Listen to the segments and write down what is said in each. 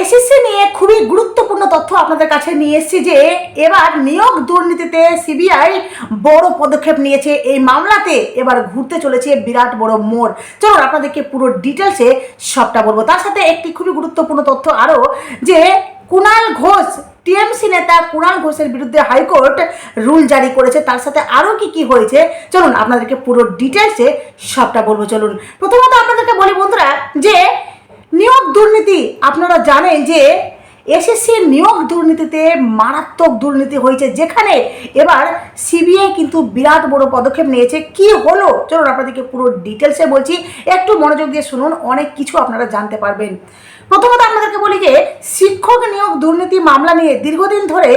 SSC নিয়ে খুবই গুরুত্বপূর্ণ তথ্য আপনাদের কাছে নিয়ে এসেছি যে এবার নিয়োগ দুর্নীতিতে সিবিআই বড় পদক্ষেপ নিয়েছে। এই মামলাতে এবার ঘুরতে চলেছে বিরাট বড় মোড়। চলুন আপনাদেরকে পুরো ডিটেলসে সবটা বলব। তার সাথে একটি খুবই গুরুত্বপূর্ণ তথ্য আরও যে কুণাল ঘোষ, টিএমসি নেতা কুণাল ঘোষের বিরুদ্ধে হাইকোর্ট রুল জারি করেছে। তার সাথে আরও কি কি হয়েছে, চলুন আপনাদেরকে পুরো ডিটেলসে সবটা বলব। চলুন, প্রথমত আপনাদেরকে বলি বন্ধুরা যে নিয়োগ দুর্নীতি। আপনারা জানেন যে এসএসসি নিয়োগ দুর্নীতিতে মারাত্মক দুর্নীতি হয়েছে, যেখানে এবার সিবিআই কিন্তু বিরাট বড় পদক্ষেপ নিয়েছে। কি হলো? চলুন আপনাদেরকে পুরো ডিটেলসে বলছি। একটু মনোযোগ দিয়ে শুনুন, অনেক কিছু আপনারা জানতে পারবেন। প্রথমত আপনাদেরকে বলি যে, শিক্ষক নিয়োগ দুর্নীতি মামলা নিয়ে দীর্ঘদিন ধরে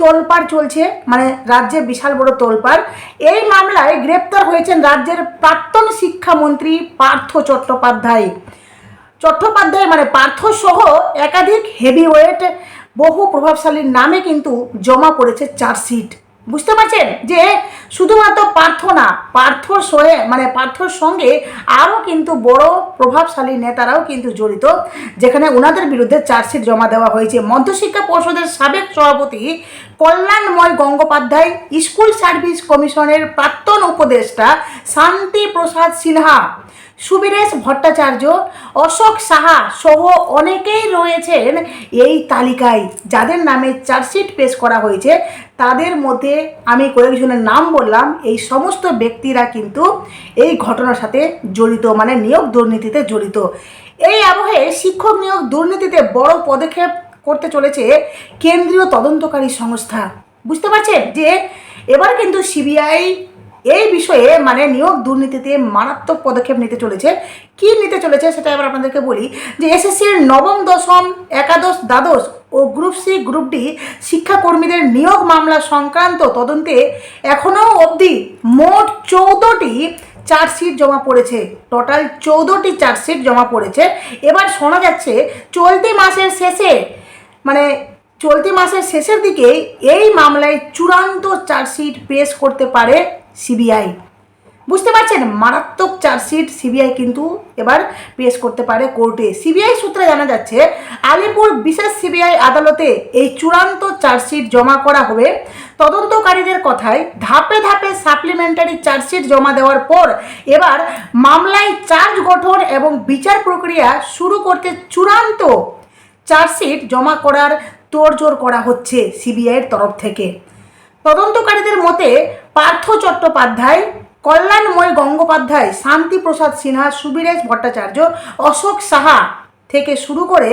তোলপাড় চলছে মানে রাজ্যে বিশাল বড় তোলপাড়। এই মামলায় গ্রেপ্তার হয়েছেন রাজ্যের প্রাক্তন শিক্ষামন্ত্রী পার্থ চট্টোপাধ্যায়। চট্টোপাধ্যায় মানে পার্থ সহ একাধিক হেভিওয়েট বহু প্রভাবশালীর নামে কিন্তু জমা পড়েছে চার্জশিট বুঝতে পারছেন? যে শুধুমাত্র পার্থ না, পার্থ সহে মানে পার্থর সঙ্গে আরও কিন্তু বড় প্রভাবশালী নেতারাও কিন্তু জড়িত, যেখানে ওনাদের বিরুদ্ধে চার্জশিট জমা দেওয়া হয়েছে। মধ্যশিক্ষা পর্ষদের সাবেক সভাপতি কল্যাণময় গঙ্গোপাধ্যায়, স্কুল সার্ভিস কমিশনের প্রাক্তন উপদেষ্টা শান্তি প্রসাদ সিনহা। সুবীরেশ ভট্টাচার্য, অশোক সাহা সহ অনেকেই রয়েছেন এই তালিকায়, যাদের নামে চার্জশিট পেশ করা হয়েছে। তাদের মধ্যে আমি কয়েকজনের নাম বললাম, এই সমস্ত ব্যক্তিরা কিন্তু এই ঘটনার সাথে জড়িত মানে নিয়োগ দুর্নীতিতে জড়িত। এই আবহে শিক্ষক নিয়োগ দুর্নীতিতে বড় পদক্ষেপ করতে চলেছে কেন্দ্রীয় তদন্তকারী সংস্থা। বুঝতে পারছেন যে এবার কিন্তু সিবিআই এই বিষয়ে মানে নিয়োগ দুর্নীতিতে মারাত্মক পদক্ষেপ নিতে চলেছে। কি নিতে চলেছে সেটা এবার আপনাদেরকে বলি যে এসএসসির নবম, দশম, একাদশ, দ্বাদশ ও গ্রুপ সি, গ্রুপ ডি শিক্ষাকর্মীদের নিয়োগ মামলা সংক্রান্ত তদন্তে এখনও অবধি মোট চৌদ্দটি চার্জশিট জমা পড়েছে। টোটাল চৌদ্দটি চার্জশিট জমা পড়েছে। এবার শোনা যাচ্ছে চলতি মাসের শেষে মানে চলতি মাসের শেষের দিকে এই মামলায় চূড়ান্ত চার্জশিট পেশ করতে পারে সিবিআই বুঝতে পারছেন? মারাত্মক চার্জশিট সিবিআই কিন্তু এবার পেশ করতে পারে কোর্টে সিবিআই সূত্রে জানা যাচ্ছে, আলিপুর বিশেষ সিবিআই আদালতে এই চূড়ান্ত চার্জশিট জমা করা হবে। তদন্তকারীদের কথায় ধাপে ধাপে সাপ্লিমেন্টারি চার্জশিট জমা দেওয়ার পর এবার মামলায় চার্জ গঠন এবং বিচার প্রক্রিয়া শুরু করতে চূড়ান্ত চার্জশিট জমা করার তোড়জোড় করা হচ্ছে সিবিআইয়ের তরফ থেকে। তদন্তকারীদের মতে পার্থ চট্টোপাধ্যায়, কল্যাণময় গঙ্গোপাধ্যায়, শান্তিপ্রসাদ সিনহা, সুবীরেশ ভট্টাচার্য, অশোক সাহা থেকে শুরু করে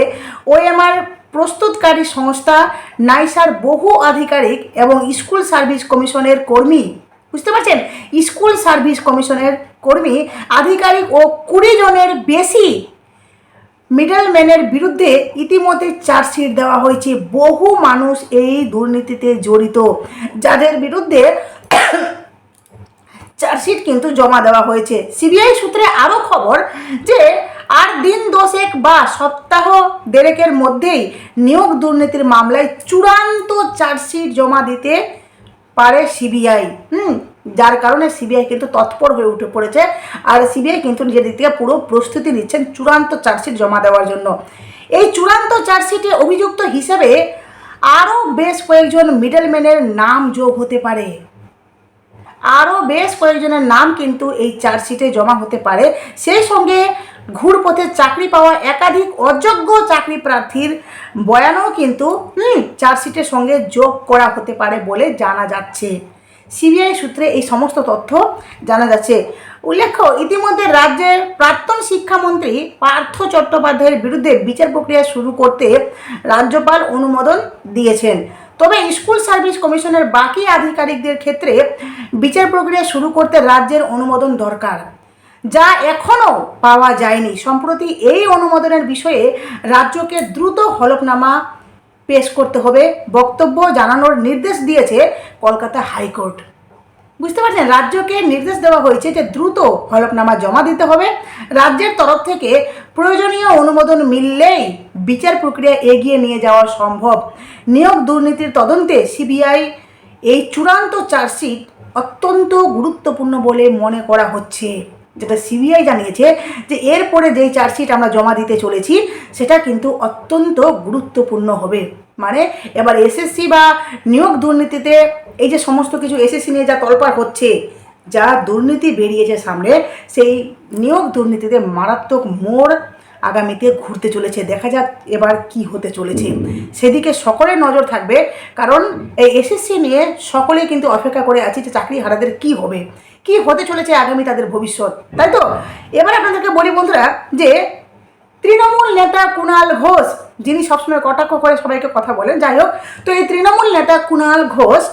ওএমআর প্রস্তুতকারী সংস্থা, নাইসার বহু আধিকারিক এবং স্কুল সার্ভিস কমিশনের কর্মী। বুঝতে পারছেন? স্কুল সার্ভিস কমিশনের কর্মী, আধিকারিক ও কুড়ি জনের বেশি। মিডলম্যানের বিরুদ্ধে ইতিমধ্যে চার্জশিট দেওয়া হয়েছে। বহু মানুষ এই দুর্নীতিতে জড়িত। যাদের বিরুদ্ধে চার্জশিট কিন্তু জমা দেওয়া হয়েছে। সিবিআই সূত্রে আরও খবর যে, আর দিন দশেক বা সপ্তাহ দেড়েকের মধ্যেই নিয়োগ দুর্নীতির মামলায় চূড়ান্ত চার্জশিট জমা দিতে পারে সিবিআই। হুম যার কারণে সিবিআই কিন্তু তৎপর হয়ে উঠে পড়েছে। আর সিবিআই কিন্তু নিজের দিক থেকে পুরো প্রস্তুতি নিচ্ছেন চূড়ান্ত চার্জশিট জমা দেওয়ার জন্য। এই চূড়ান্ত চার্জশিটে অভিযুক্ত হিসেবে আরও বেশ কয়েকজন মিডলম্যানের নাম যোগ হতে পারে। আরও বেশ কয়েকজনের নাম কিন্তু এই চার্জশিটে জমা হতে পারে। সেই সঙ্গে ঘুরপথে চাকরি পাওয়া একাধিক অযোগ্য চাকরি প্রার্থীর বয়ানও কিন্তু চার্জশিটের সঙ্গে যোগ করা হতে পারে বলে জানা যাচ্ছে। সিবিআই সূত্রে এই সমস্ত তথ্য জানা যাচ্ছে। উল্লেখ্য, ইতিমধ্যে রাজ্যের প্রাক্তন শিক্ষামন্ত্রী পার্থ চট্টোপাধ্যায়ের বিরুদ্ধে বিচার প্রক্রিয়া শুরু করতে রাজ্যপাল অনুমোদন দিয়েছেন। তবে স্কুল সার্ভিস কমিশনের বাকি আধিকারিকদের ক্ষেত্রে বিচার প্রক্রিয়া শুরু করতে রাজ্যের অনুমোদন দরকার, যা এখনও পাওয়া যায়নি। সম্প্রতি এই অনুমোদনের বিষয়ে রাজ্যকে দ্রুত হলফনামা পেশ করতে হবে। বক্তব্য জানানোর নির্দেশ দিয়েছে কলকাতা হাইকোর্ট। বুঝতে পারছেন? রাজ্যকে নির্দেশ দেওয়া হয়েছে যে দ্রুত হলফনামা জমা দিতে হবে। রাজ্যের তরফ থেকে প্রয়োজনীয় অনুমোদন মিললেই বিচার প্রক্রিয়া এগিয়ে নিয়ে যাওয়া সম্ভব। নিয়োগ দুর্নীতির তদন্তে সিবিআই এই চূড়ান্ত চার্জশিট অত্যন্ত গুরুত্বপূর্ণ বলে মনে করা হচ্ছে। যেটা সিবিআই জানিয়েছে যে এরপরে যেই চার্জশিট আমরা জমা দিতে চলেছি, সেটা কিন্তু অত্যন্ত গুরুত্বপূর্ণ হবে। মানে এবার এসএসসি বা নিয়োগ দুর্নীতিতে এই যে সমস্ত কিছু এসএসসি নিয়ে যা তলপাড় হচ্ছে, যা দুর্নীতি বেরিয়েছে সামনে, সেই নিয়োগ দুর্নীতিতে মারাত্মক মোড় আগামীতে ঘুরতে চলেছে। দেখা যাক এবার কি হতে চলেছে। সেদিকে সকলের নজর থাকবে, কারণ এই এসএসসি নিয়ে সকলেই কিন্তু অপেক্ষা করে আছে যে চাকরি হারাদের কি হবে। কি হতে চলেছে আগামী তাদের ভবিষ্যৎ? তাই তো? এবার আপনাদেরকে বলি বন্ধুরা যে তৃণমূল নেতা কুণাল ঘোষ, যিনি সবসময় কটাক্ষ করে সবাইকে কথা বলেন, যাই হোক, তো এই তৃণমূল নেতা কুণাল ঘোষ,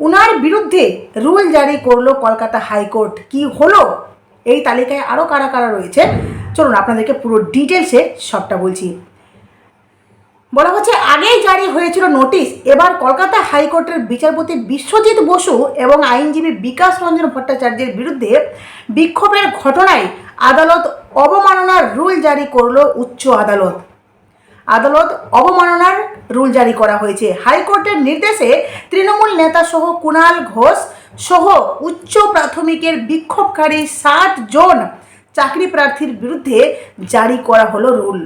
উনার বিরুদ্ধে রুল জারি করল কলকাতা হাইকোর্ট। কি হলো? এই তালিকায় আরও কারা কারা রয়েছে? চলুন আপনাদেরকে পুরো ডিটেলসে সবটা বলছি। বলা হচ্ছে, আগেই জারি হয়েছিল নোটিশ। এবার কলকাতা হাইকোর্টের বিচারপতি বিশ্বজিৎ বসু এবং আইনজীবী বিকাশ রঞ্জন ভট্টাচার্যের বিরুদ্ধে বিক্ষোভের ঘটনায় আদালত অবমাননার রুল জারি করল উচ্চ আদালত। আদালত অবমাননার রুল জারি করা হয়েছে। হাইকোর্টের নির্দেশে তৃণমূল নেতা সহ কুণাল ঘোষ সহ উচ্চ প্রাথমিকের বিক্ষোভকারী ষাট জন চাকরি প্রার্থীর বিরুদ্ধে জারি করা হলো রুল।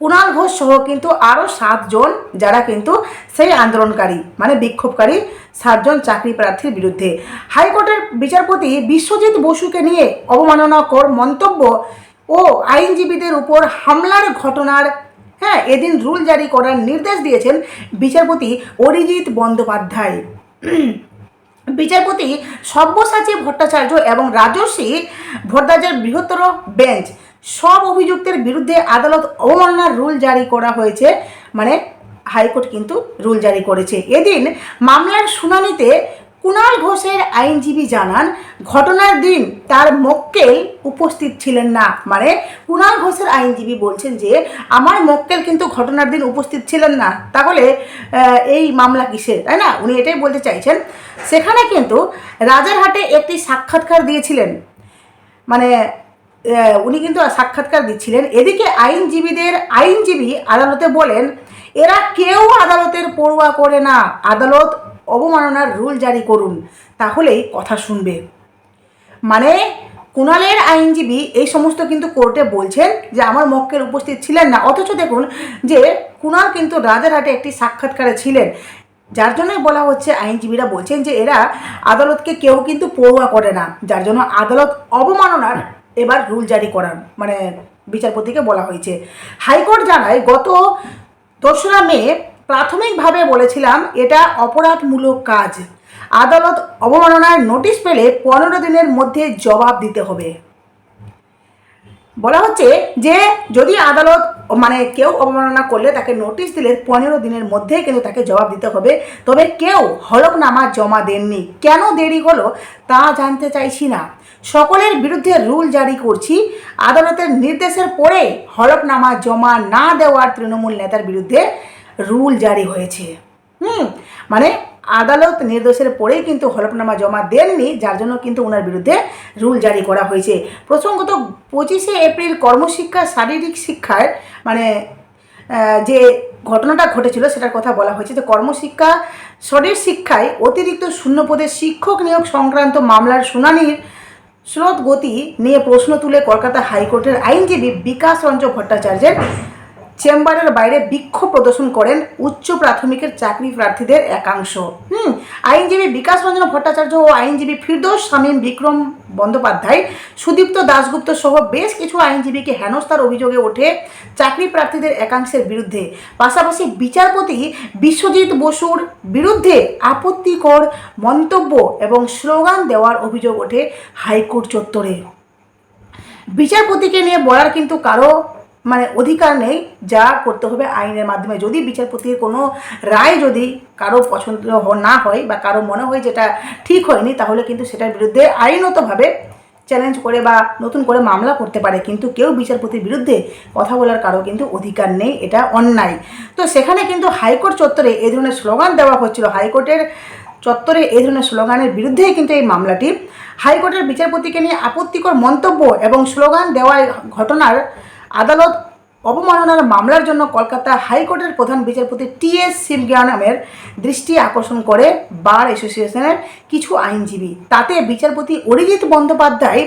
কুণাল ঘোষ সহ কিন্তু আরও সাতজন, যারা কিন্তু সেই আন্দোলনকারী মানে বিক্ষোভকারী সাতজন চাকরি প্রার্থীর বিরুদ্ধে। হাইকোর্টের বিচারপতি বিশ্বজিৎ বসুকে নিয়ে অবমাননাকর মন্তব্য ও আইনজীবীদের উপর হামলার ঘটনার হ্যাঁ এদিন রুল জারি করার নির্দেশ দিয়েছেন বিচারপতি অরিজিৎ বন্দ্যোপাধ্যায়। বিচারপতি সব্যসাচী ভট্টাচার্য এবং রাজস্বী ভট্টাচার্যের বৃহত্তর বেঞ্চ সব অভিযুক্তের বিরুদ্ধে আদালত অবমাননার রুল জারি করা হয়েছে। মানে হাইকোর্ট কিন্তু রুল জারি করেছে। এদিন মামলার শুনানিতে কুণাল ঘোষের আইনজীবী জানান, ঘটনার দিন তার মক্কেল উপস্থিত ছিলেন না। মানে কুণাল ঘোষের আইনজীবী বলছেন যে, আমার মক্কেল কিন্তু ঘটনার দিন উপস্থিত ছিলেন না। তাহলে এই মামলা কিসের? তাই না? উনি এটাই বলতে চাইছেন। সেখানে কিন্তু রাজারহাটে একটি সাক্ষাৎকার দিয়েছিলেন। মানে উনি কিন্তু সাক্ষাৎকার দিচ্ছিলেন। এদিকে আইনজীবীদের, আইনজীবী আদালতে বলেন, এরা কেউ আদালতের পড়ুয়া করে না। আদালত অবমাননার রুল জারি করুন, তাহলেই কথা শুনবে। মানে কুণালের আইনজীবী এই সমস্ত কিন্তু কোর্টে বলছেন যে, আমার মক্কেল উপস্থিত ছিলেন না। অথচ দেখুন যে, কুণাল কিন্তু রাজারহাটে একটি সাক্ষাৎকারে ছিলেন। যার জন্য বলা হচ্ছে, আইনজীবীরা বলছেন যে, এরা আদালতকে কেউ কিন্তু পড়ুয়া করে না। যার জন্য আদালত অবমাননার এবার রুল জারি করার মানে বিচারপতিকে বলা হয়েছে। হাইকোর্ট জানায়, গত দোসরা মে প্রাথমিকভাবে বলেছিলাম, এটা অপরাধমূলক কাজ। আদালত অবমাননার নোটিশ পেলে পনেরো দিনের মধ্যে জবাব দিতে হবে। বলা হচ্ছে যে, যদি আদালত মানে কেউ অবমাননা করলে তাকে নোটিশ দিলে পনেরো দিনের মধ্যে কিন্তু তাকে জবাব দিতে হবে। তবে কেউ হলফনামা জমা দেননি। কেন দেরি হলো তা জানতে চাইছি না। সকলের বিরুদ্ধে রুল জারি করছি। আদালতের নির্দেশের পরে হলফনামা জমা না দেওয়ার তৃণমূল নেতার বিরুদ্ধে রুল জারি হয়েছে। হুম মানে আদালত নির্দেশের পরেই কিন্তু হলফনামা জমা দেননি, যার জন্য কিন্তু ওনার বিরুদ্ধে রুল জারি করা হয়েছে। প্রসঙ্গত, পঁচিশে এপ্রিল কর্মশিক্ষা শারীরিক শিক্ষার মানে যে ঘটনাটা ঘটেছিল, সেটার কথা বলা হয়েছে যে কর্মশিক্ষা শরীর শিক্ষায় অতিরিক্ত শূন্যপদে শিক্ষক নিয়োগ সংক্রান্ত মামলার শুনানির স্রোত গতি নিয়ে প্রশ্ন তুলে কলকাতা হাইকোর্টের আইনজীবী বিকাশ রঞ্জন ভট্টাচার্যের চেম্বারের বাইরে বিক্ষোভ প্রদর্শন করেন উচ্চ প্রাথমিকের চাকরি প্রার্থীদের একাংশ। হুম, আইনজীবী বিকাশ রঞ্জন ভট্টাচার্য ও আইনজীবী ফিরদৌস শামীম বিক্রম বন্দ্যোপাধ্যায়, সুদীপ্ত দাশগুপ্ত সহ বেশ কিছু আইনজীবীকে হেনস্থার অভিযোগে ওঠে চাকরি প্রার্থীদের একাংশের বিরুদ্ধে। পাশাপাশি বিচারপতি বিশ্বজিৎ বসুর বিরুদ্ধে আপত্তিকর মন্তব্য এবং স্লোগান দেওয়ার অভিযোগ ওঠে হাইকোর্ট চত্বরে। বিচারপতিকে নিয়ে বলার কিন্তু কারও মানে অধিকার নেই যা করতে হবে আইনের মাধ্যমে। যদি বিচারপতির কোনো রায় যদি কারও পছন্দ না হয় বা কারও মনে হয় যেটা ঠিক হয়নি, তাহলে কিন্তু সেটার বিরুদ্ধে আইনতভাবে চ্যালেঞ্জ করে বা নতুন করে মামলা করতে পারে। কিন্তু কেউ বিচারপতির বিরুদ্ধে কথা বলার কারও কিন্তু অধিকার নেই, এটা অন্যায়। তো সেখানে কিন্তু হাইকোর্ট চত্বরে এই ধরনের স্লোগান দেওয়া হচ্ছিল। হাইকোর্টের চত্বরে এই ধরনের স্লোগানের বিরুদ্ধেই কিন্তু এই মামলাটি। হাইকোর্টের বিচারপতিকে নিয়ে আপত্তিকর মন্তব্য এবং স্লোগান দেওয়ার ঘটনার আদালত অবমাননার মামলার জন্য কলকাতা হাইকোর্টের প্রধান বিচারপতি টি এস শিবজ্ঞানমের দৃষ্টি আকর্ষণ করে বার অ্যাসোসিয়েশনের কিছু আইনজীবী। তাতে বিচারপতি অরিজিৎ বন্দ্যোপাধ্যায়,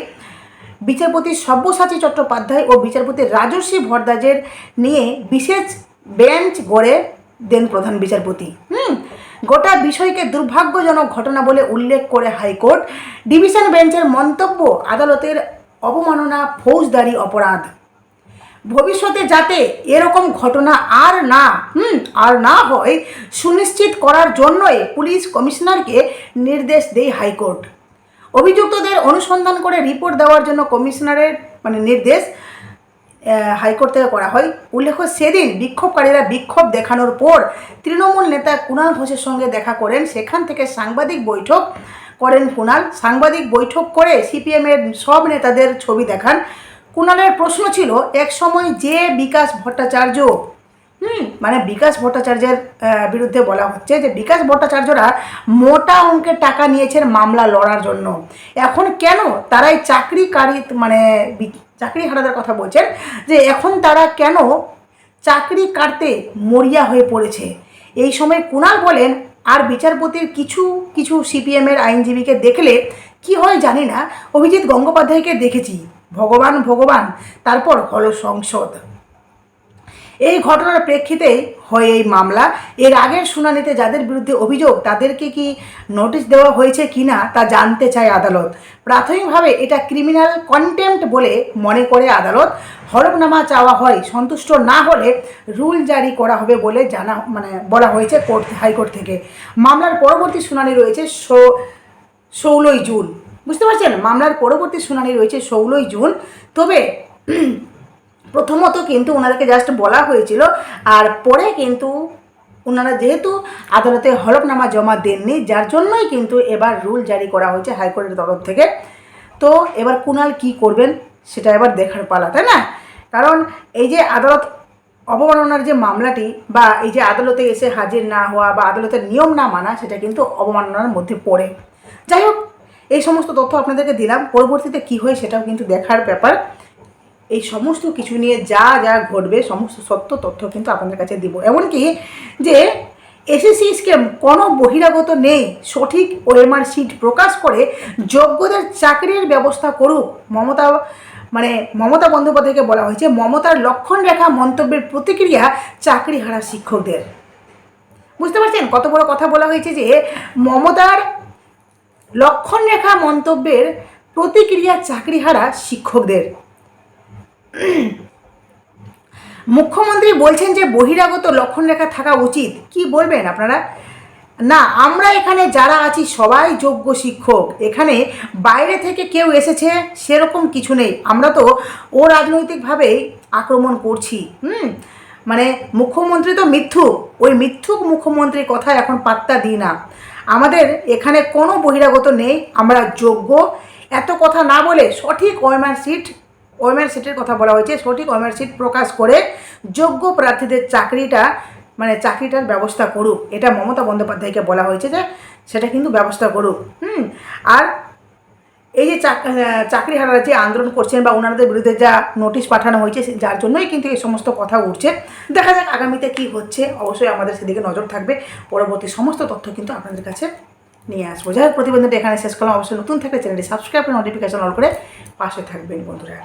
বিচারপতি সব্যসাচী চট্টোপাধ্যায় ও বিচারপতি রাজস্বী ভরদ্বাজের নিয়ে বিশেষ বেঞ্চ গড়ে দেন প্রধান বিচারপতি। হুম, গোটা বিষয়কে দুর্ভাগ্যজনক ঘটনা বলে উল্লেখ করে হাইকোর্ট। ডিভিশন বেঞ্চের মন্তব্য, আদালতের অবমাননা ফৌজদারি অপরাধ। ভবিষ্যতে যাতে এরকম ঘটনা আর না, হুম, আর না হয়, সুনিশ্চিত করার জন্যই পুলিশ কমিশনারকে নির্দেশ দেয় হাইকোর্ট। অভিযুক্তদের অনুসন্ধান করে রিপোর্ট দেওয়ার জন্য কমিশনারের মানে নির্দেশ হাইকোর্ট থেকে করা হয়। উল্লেখ্য, সেদিন বিক্ষোভকারীরা বিক্ষোভ দেখানোর পর তৃণমূল নেতা কুণাল ঘোষের সঙ্গে দেখা করেন। সেখান থেকে সাংবাদিক বৈঠক করেন কুণাল। সাংবাদিক বৈঠক করে সিপিএমের সব নেতাদের ছবি দেখান। কুণালের প্রশ্ন ছিল, এক সময় যে বিকাশ ভট্টাচার্য, হুম মানে বিকাশ ভট্টাচার্যের বিরুদ্ধে বলা হচ্ছে যে বিকাশ ভট্টাচার্যরা মোটা অঙ্কের টাকা নিয়েছেন মামলা লড়ার জন্য। এখন কেন তারাই চাকরিকারী মানে চাকরি হারাদের কথা বলছেন, যে এখন তারা কেন চাকরি কাটতে মরিয়া হয়ে পড়েছে? এই সময় কুণাল বলেন, আর বিচারপতির কিছু কিছু সিপিএমের আইনজীবীকে দেখলে কি হয় জানি না, অভিজিৎ গঙ্গোপাধ্যায়কে দেখেছি। ভগবান ভগবান, তারপর হলো সংসদ। এই ঘটনার প্রেক্ষিতে হয় এই মামলা। এর আগের শুনানিতে যাদের বিরুদ্ধে অভিযোগ, তাদেরকে কি নোটিশ দেওয়া হয়েছে কিনা তা জানতে চায় আদালত। প্রাথমিকভাবে এটা ক্রিমিনাল কন্টেম্পট বলে মনে করে আদালত। হরফনামা চাওয়া হয়, সন্তুষ্ট না হলে রুল জারি করা হবে বলে জানা মানে বলা হয়েছে কোর্ট, হাইকোর্ট থেকে। মামলার পরবর্তী শুনানি রয়েছে ষো- ষোলোই জুন। বুঝতে পারছেন? মামলার পরবর্তী শুনানি রয়েছে ষোলোই জুন। তবে প্রথমত কিন্তু ওনাদেরকে জাস্ট বলা হয়েছিল, আর পরে কিন্তু ওনারা যেহেতু আদালতে হলফনামা জমা দেননি, যার জন্যই কিন্তু এবার রুল জারি করা হয়েছে হাইকোর্টের তরফ থেকে। তো এবার কুনাল কি করবেন, সেটা এবার দেখার পালা, তাই না? কারণ এই যে আদালত অবমাননার যে মামলাটি বা এই যে আদালতে এসে হাজির না হওয়া বা আদালতের নিয়ম না মানা, সেটা কিন্তু অবমাননার মধ্যে পড়ে। যাই হোক এই সমস্ত তথ্য আপনাদেরকে দিলাম। পরবর্তীতে কি হয় সেটাও কিন্তু দেখার ব্যাপার। এই সমস্ত কিছু নিয়ে যা যা ঘটবে, সমস্ত সত্য তথ্য কিন্তু আপনাদের কাছে দিব। এমনকি যে এসএসসি স্কিম কোনো বহিরাগত নেই, সঠিক ওএমআর সিট প্রকাশ করে যোগ্যদের চাকরির ব্যবস্থা করুক। মমতা মানে মমতা বন্দ্যোপাধ্যায়কে বলা হয়েছে, মমতার লক্ষণ রেখা মন্তব্যের প্রতিক্রিয়া চাকরি হারা শিক্ষকদের। বুঝতে পারছেন? কত বড় কথা বলা হয়েছে যে মমতার লক্ষণ রেখা মন্তব্যের প্রতিক্রিয়া চাকরিহারা শিক্ষকদের। মুখ্যমন্ত্রী বলছেন যে বহিরাগত লক্ষণ রেখা থাকা উচিত। কি বলবেন আপনারা? না, আমরা এখানে যারা আছি সবাই যোগ্য শিক্ষক। এখানে বাইরে থেকে কেউ এসেছে সেরকম কিছু নেই। আমরা তো ও রাজনৈতিকভাবেই আক্রমণ করছি। হুম? মানে মুখ্যমন্ত্রী তো মিথ্যুক। ওই মিথ্যুক মুখ্যমন্ত্রীর কথা এখন পাত্তা দিই না। আমাদের এখানে কোনো বহিরাগত নেই, আমরা যোগ্য। এত কথা না বলে সঠিক ওয়েমার সিট, ওয়েমের সিটের কথা বলা হয়েছে, সঠিক ওয়েমের সিট প্রকাশ করে যোগ্য প্রার্থীদের চাকরিটা মানে চাকরিটার ব্যবস্থা করুক। এটা মমতা বন্দ্যোপাধ্যায়কে বলা হয়েছে যে সেটা কিন্তু ব্যবস্থা করুক। হুম, আর এই যে চাকরি হারারা যে আন্দোলন করছেন বা ওনাদের বিরুদ্ধে যা নোটিশ পাঠানো হয়েছে যার জন্যই কিন্তু এই সমস্ত কথা উঠছে। দেখা যাক আগামীতে কি হচ্ছে। অবশ্যই আমাদের সেদিকে নজর থাকবে। পরবর্তী সমস্ত তথ্য কিন্তু আপনাদের কাছে নিয়ে আসব। যাই হোক, প্রতিবেদনটা এখানে শেষ করলাম। অবশ্যই নতুন থাকলে চ্যানেলটি সাবস্ক্রাইব করে নোটিফিকেশন অল করে পাশে থাকবেন বন্ধুরা।